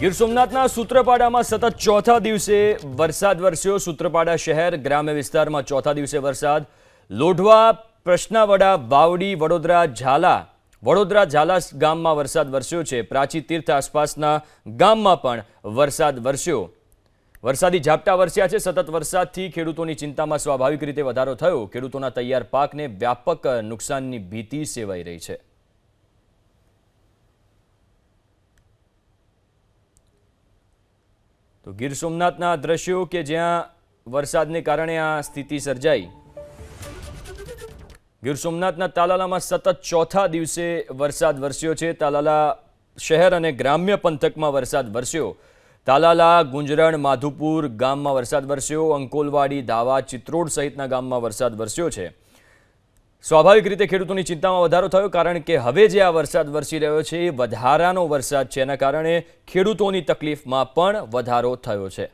ગીર સોમનાથના સૂત્રપાડામાં સતત ચોથા દિવસે વરસાદ વરસ્યો. સૂત્રપાડા શહેર, ગ્રામ્ય વિસ્તારમાં ચોથા દિવસે વરસાદ. લોઢવા, પ્રશ્નાવડા બાવડી વડોદરા, ઝાલા વડોદરા ઝાલા ગામમાં વરસાદ વરસ્યો છે. પ્રાચી તીર્થ આસપાસના ગામમાં પણ વરસાદ વરસ્યો. વરસાદી ઝાપટા વરસ્યા છે. સતત વરસાદથી ખેડૂતોની ચિંતામાં સ્વાભાવિક રીતે વધારો થયો. ખેડૂતોના તૈયાર પાકને વ્યાપક નુકસાનની ભીતિ સેવાઈ રહી છે. તો ગીર સોમનાથના દ્રશ્યો કે જ્યાં વરસાદને કારણે આ સ્થિતિ સર્જાઈ? ગીર સોમનાથના તાલાલામાં સતત ચોથા દિવસે વરસાદ વરસ્યો છે. તાલાલા શહેર અને ગ્રામ્ય પંથકમાં વરસાદ વરસ્યો. તાલાલા, ગુંજરણ, માધુપુર ગામમાં વરસાદ વરસ્યો. અંકોલવાડી ધાવા ચિત્રોડ સહિતના ગામમાં વરસાદ વરસ્યો છે. સ્વાભાવિક રીતે ખેડૂતોની ચિંતામાં વધારો થયો કારણ કે હવે જે આ વરસાદ વરસી રહ્યો છે એ વધારાનો વરસાદ છે. એના કારણે ખેડૂતોની તકલીફમાં પણ વધારો થયો છે.